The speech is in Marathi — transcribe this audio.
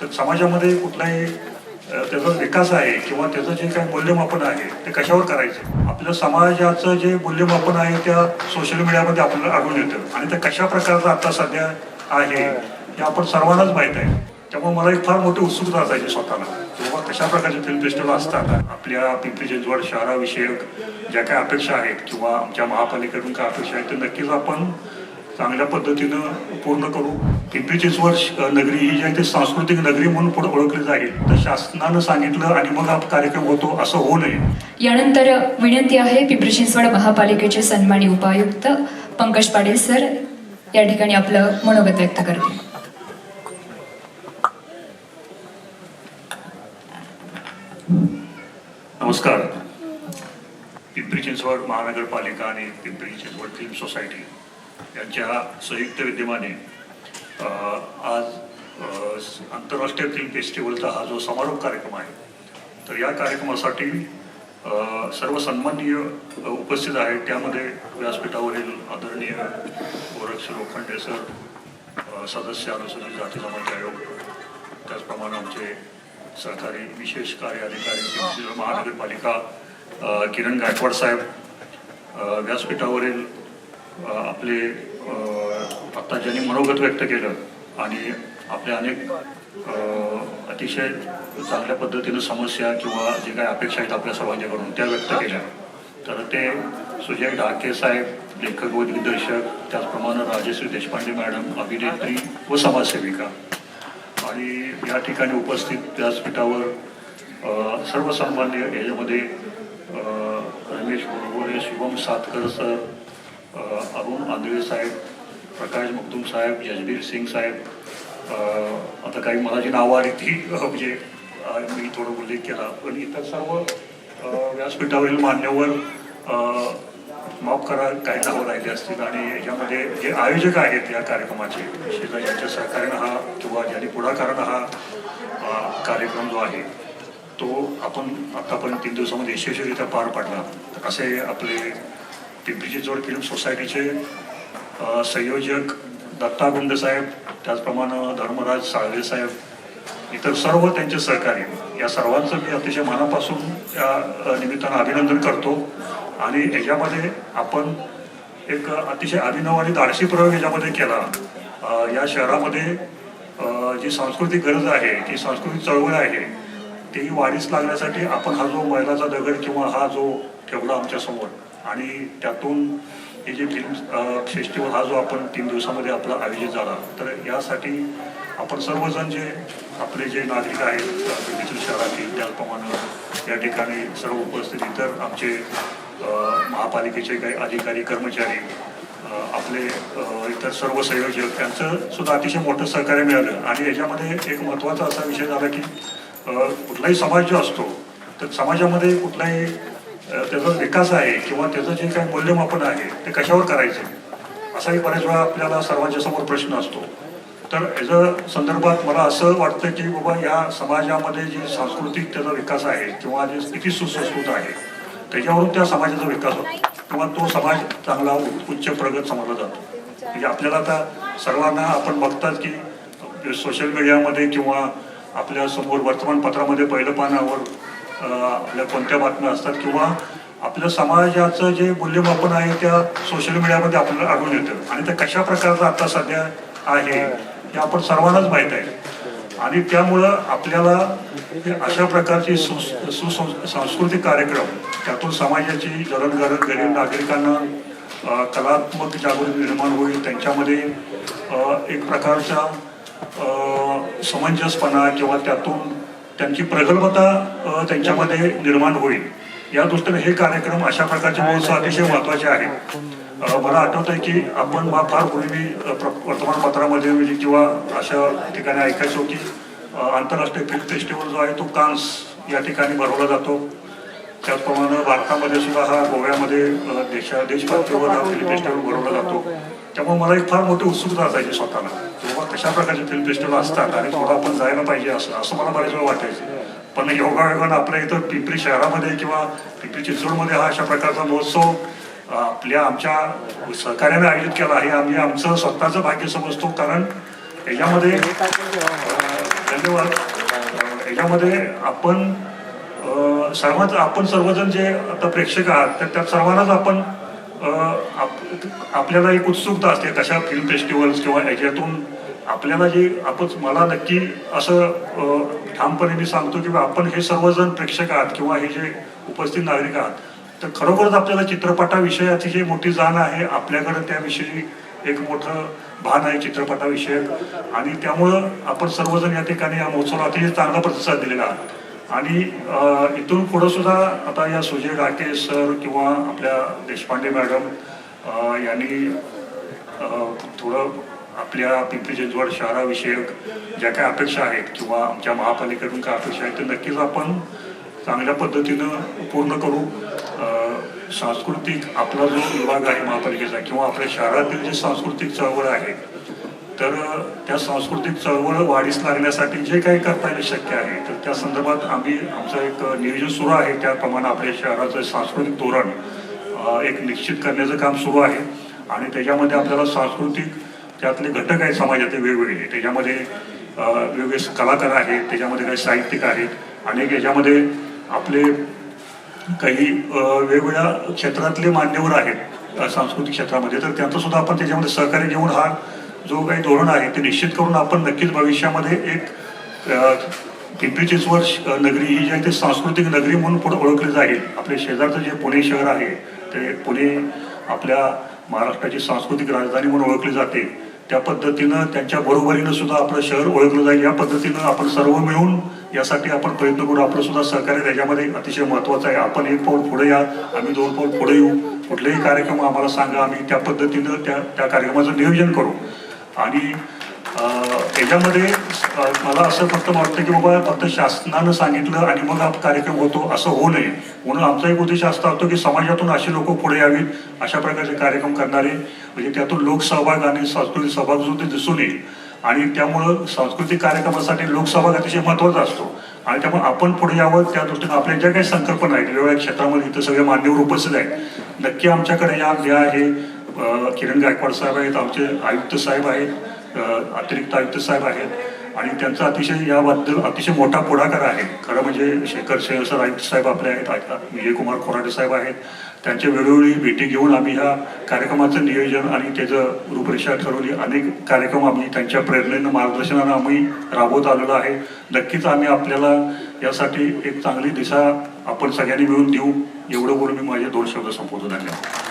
तर समाजामध्ये कुठलाही त्याचा विकास आहे किंवा त्याचं जे काही मूल्यमापन आहे ते कशावर करायचं? आपल्या समाजाचं जे मूल्यमापन आहे त्या सोशल मीडियामध्ये आपल्याला आढळून येतं. आणि ते कशा प्रकारचं आता सध्या आहे हे आपण सर्वांनाच माहीत आहे. त्यामुळे मला एक फार मोठी उत्सुकता असायची स्वतःला. किंवा कशा प्रकारचे फिल्म फेस्टिवल असतात आपल्या पिंपरी चिंचवड शहराविषयक ज्या काही अपेक्षा आहेत किंवा आमच्या महापालिकेकडून काय अपेक्षा आहेत ते नक्कीच आपण चांगल्या पद्धतीनं पूर्ण करू. पिंपरी चिंचवड नगरी ही जी आहे ती सांस्कृतिक नगरी म्हणून पुढे ओळखली जाईल. तर शासनानं सांगितलं आणि मग हा कार्यक्रम होतो असं होऊ नये. यानंतर विनंती आहे पिंपरी चिंचवड महापालिकेचे सन्मानी उपायुक्त पंकज पाटील सर या ठिकाणी आपलं मनोगत व्यक्त करतील. नमस्कार. पिंपरी चिंचवड महानगरपालिका आणि पिंपरी चिंचवड फिल्म सोसायटी यांच्या संयुक्त विद्यमाने आज आंतरराष्ट्रीय फिल्म फेस्टिवलचा हा जो समारोप कार्यक्रम आहे तर या कार्यक्रमासाठी सर्व सन्माननीय उपस्थित आहेत. त्यामध्ये व्यासपीठावरील आदरणीय गोरक्ष लोखंडे सर सदस्य अनुसूचित जाती जमाती आयोग त्याचप्रमाणे आमचे सहकारी विशेष कार्य अधिकारी महानगरपालिका किरण गायकवाड साहेब व्यासपीठावरील आपले आत्ता ज्यांनी मनोगत व्यक्त केलं आणि आपल्या अनेक अतिशय चांगल्या पद्धतीनं समस्या किंवा जे काही अपेक्षा आहेत आपल्या समाजाकडून त्या व्यक्त केल्या. तर ते सुजय ढाके साहेब लेखक व दिग्दर्शक त्याचप्रमाणे राजश्री देशपांडे मॅडम अभिनेत्री व समाजसेविका. आणि या ठिकाणी उपस्थित व्यासपीठावर सर्वसामान्य याच्यामध्ये रमेश बरोबर शिवम सातकर सर अरुण आंधळे साहेब प्रकाश मुक्तुम साहेब जसबीर सिंग साहेब आता काही मला जी नावं आली ती म्हणजे मी थोडं उल्लेख केला. पण इतर सर्व व्यासपीठावरील मान्यवर माफ करा काही नावं राहिले असतील. आणि याच्यामध्ये जे आयोजक आहेत या कार्यक्रमाचे विशेषतः यांच्या सहकार्यानं हा किंवा ज्यांनी पुढाकारानं हा कार्यक्रम जो आहे तो आपण आतापर्यंत तीन दिवसामध्ये यशस्वीरित्या पार पाडला. असे आपले पिंपरी चिंचवड फिल्म सोसायटीचे संयोजक दत्ता गुंड साहेब त्याचप्रमाणे धर्मराज साळवे साहेब इतर सर्व त्यांचे सहकारी. या सर्वांचं मी अतिशय मनापासून या निमित्तानं अभिनंदन करतो. आणि याच्यामध्ये आपण एक अतिशय अभिनव आणि धाडसी प्रयोग याच्यामध्ये केला. या शहरामध्ये जी सांस्कृतिक गरज आहे जी सांस्कृतिक चळवळ आहे ती वाढीस लागण्यासाठी आपण हा जो मैलाचा दगड किंवा हा जो ठेवला आमच्यासमोर आणि त्यातून हे जे फिल्म फेस्टिवल हा जो आपण तीन दिवसामध्ये आपला आयोजित झाला तर यासाठी आपण सर्वजण जे आपले जे नागरिक आहेत अ, शहरातील त्याचप्रमाणे या ठिकाणी सर्व उपस्थित इतर आमचे महापालिकेचे काही अधिकारी कर्मचारी आपले इतर सर्व संयोजक त्यांचं सुद्धा अतिशय मोठं सहकार्य मिळालं. आणि याच्यामध्ये एक महत्त्वाचा असा विषय झाला की कुठलाही समाज जो असतो तर समाजामध्ये कुठलाही त्याचा विकास आहे किंवा त्याचं जे काही मूल्यमापन आहे ते कशावर करायचं? असाही बऱ्याच वेळा आपल्याला सर्वांच्या समोर प्रश्न असतो. तर याच्या संदर्भात मला असं वाटतं की बाबा या समाजामध्ये जी सांस्कृतिक त्याचा विकास आहे किंवा जे किती सुसंस्कृत आहे त्याच्यावरून त्या समाजाचा विकास होतो किंवा तो समाज चांगला उच्च प्रगत समजला जातो. म्हणजे आपल्याला आता सर्वांना आपण बघतात की सोशल मीडियामध्ये किंवा आपल्यासमोर वर्तमानपत्रामध्ये पहिलं पानावर आपल्या कोणत्या बातम्या असतात किंवा आपल्या समाजाचं जे मूल्यमापन आहे त्या सोशल मीडियामध्ये आपल्याला आढळून येतं. आणि ते कशा प्रकारचं आता सध्या आहे हे आपण सर्वांनाच माहीत आहे. आणि त्यामुळं आपल्याला हे अशा प्रकारचे सु सुसं- सांस्कृतिक कार्यक्रम त्यातून समाजाची जडणघडण गरीब नागरिकांना कलात्मक जागृती निर्माण होईल त्यांच्यामध्ये एक प्रकारचा समंजसपणा किंवा त्यातून त्यांची प्रगल्भता त्यांच्यामध्ये निर्माण होईल. या दृष्टीने हे कार्यक्रम अशा प्रकारचे महोत्सव अतिशय महत्त्वाचे आहेत मला आठवत आहे की आपण फार पूर्वी वर्तमानपत्रामध्ये म्हणजे किंवा अशा ठिकाणी ऐकायचो की आंतरराष्ट्रीय फिल्म फेस्टिवल जो आहे तो कान्स या ठिकाणी भरवला जातो. त्याचप्रमाणे भारतामध्ये सुद्धा हा गोव्यामध्ये देशा देशपातळीवर हा फिल्म फेस्टिवल भरवला जातो. त्यामुळे मला एक फार मोठी उत्सुकता असायची स्वतःला. किंवा कशा प्रकारचे फिल्म फेस्टिवल असतात आणि थोडं आपण जायला पाहिजे असं असं मला बरेच वेळ वाटायचं. पण योगायोगानं आपल्या इथं पिंपरी शहरामध्ये किंवा पिंपरी चिंचवडमध्ये हा अशा प्रकारचा महोत्सव आपल्या आमच्या सहकार्याने आयोजित केला आहे आम्ही आमचं स्वतःचं भाग्य समजतो. कारण याच्यामध्ये धन्यवाद. याच्यामध्ये आपण सर्वांच आपण सर्वजण जे आता प्रेक्षक आहात तर त्या सर्वांनाच आपण आप- आपल्याला एक उत्सुकता असते. कशा फिल्म फेस्टिवल्स किंवा याच्यातून आपल्याला जे आपण मला नक्की असं ठामपणे मी सांगतो की बा आपण हे सर्वजण प्रेक्षक आहात किंवा हे जे उपस्थित नागरिक आहात तर खरोखरच आपल्याला चित्रपटाविषयी अतिशय मोठी जाण आहे आपल्याकडं त्याविषयी एक मोठं भान आहे चित्रपटाविषयक. आणि त्यामुळं आपण सर्वजण या ठिकाणी या महोत्सवाला अतिशय चांगला प्रतिसाद दिलेला आहात आणि इथून पुढं सुद्धा आता या सुजय डाके सर किंवा आपल्या देशपांडे मॅडम यांनी थोडं आपल्या पिंपरी चिंचवड शहराविषयक ज्या काही अपेक्षा आहेत किंवा आमच्या महापालिकेकडून काय अपेक्षा आहेत ते नक्कीच आपण चांगल्या पद्धतीनं पूर्ण करू. सांस्कृतिक आपला जो विभाग आहे महापालिकेचा किंवा आपल्या शहरातील जी सांस्कृतिक चळवळ आहे तर त्या सांस्कृतिक चळवळ वाढीस लागण्यासाठी जे काही करता येईल शक्य आहे तर त्या संदर्भात आम्ही आमचं एक नियोजन सुरू आहे. त्याप्रमाणे आपल्या शहराचं सांस्कृतिक धोरण एक निश्चित करण्याचं काम सुरू आहे. आणि त्याच्यामध्ये आपल्याला सांस्कृतिक त्यातले घटक आहेत समाजाचे वेगवेगळे. त्याच्यामध्ये वेगवेगळे कलाकार आहेत त्याच्यामध्ये काही साहित्यिक आहेत. आणि याच्यामध्ये आपले काही वेगवेगळ्या क्षेत्रातले मान्यवर आहेत सांस्कृतिक क्षेत्रामध्ये. तर त्यांचं सुद्धा आपण त्याच्यामध्ये सहकार्य घेऊन हा जो काही धोरण आहे ते निश्चित करून आपण नक्कीच भविष्यामध्ये एक पिंपरी चिंचवड श- नगरी ही जी आहे ते सांस्कृतिक नगरी म्हणून पुढे ओळखली जाईल. आपले शेजारचं जे पुणे शहर आहे ते पुणे आपल्या महाराष्ट्राची सांस्कृतिक राजधानी म्हणून ओळखली जाते. त्या पद्धतीनं त्यांच्या बरोबरीनं सुद्धा आपलं शहर ओळखलं जाईल. या पद्धतीनं आपण सर्व मिळून यासाठी आपण प्रयत्न करू. आपलं सुद्धा सहकार्य त्याच्यामध्ये अतिशय महत्त्वाचं आहे. आपण एक पाऊल पुढे या आम्ही दोन पाऊल पुढे येऊ. कुठलेही कार्यक्रम आम्हाला सांगा. आम्ही त्या पद्धतीनं त्या त्या कार्यक्रमाचं नियोजन करू. आणि याच्यामध्ये मला असं फक्त वाटतं की बाबा फक्त शासनानं सांगितलं आणि मग हा कार्यक्रम होतो असं होऊ नये. म्हणून आमचा एक उद्देश असा होतो की समाजातून असे लोक पुढे यावीत अशा प्रकारचे कार्यक्रम करणारे म्हणजे त्यातून लोकसहभाग आणि सांस्कृतिक सहभाग जो ते दिसून येईल. आणि त्यामुळं सांस्कृतिक कार्यक्रमासाठी लोकसहभाग अतिशय महत्त्वाचा असतो. आणि त्यामुळे आपण पुढे यावं त्या दृष्टीने आपल्या ज्या काही संकल्पना आहेत वेगवेगळ्या क्षेत्रामध्ये इथं सगळे मान्यवर उपस्थित आहेत. नक्की आमच्याकडे या जे आहे किरण गायकवाड साहेब आहेत आमचे आयुक्त साहेब आहेत अतिरिक्त आयुक्त साहेब आहेत. आणि त्यांचा अतिशय याबद्दल अतिशय मोठा पुढाकार आहे. खरं म्हणजे शेखर सर आयुक्त साहेब आपले आहेत विजयकुमार खोराडे साहेब आहेत. त्यांच्या वेळोवेळी भेटी घेऊन आम्ही ह्या कार्यक्रमाचं नियोजन आणि त्याचं रूपरेषा ठरवली. अनेक कार्यक्रम आम्ही त्यांच्या प्रेरणेनं मार्गदर्शनानं आम्ही राबवत आलेलो आहे. नक्कीच आम्ही आपल्याला यासाठी एक चांगली दिशा आपण सगळ्यांनी मिळून देऊ. एवढं बोलून मी माझे दोन शब्द संपवतो. धन्यवाद.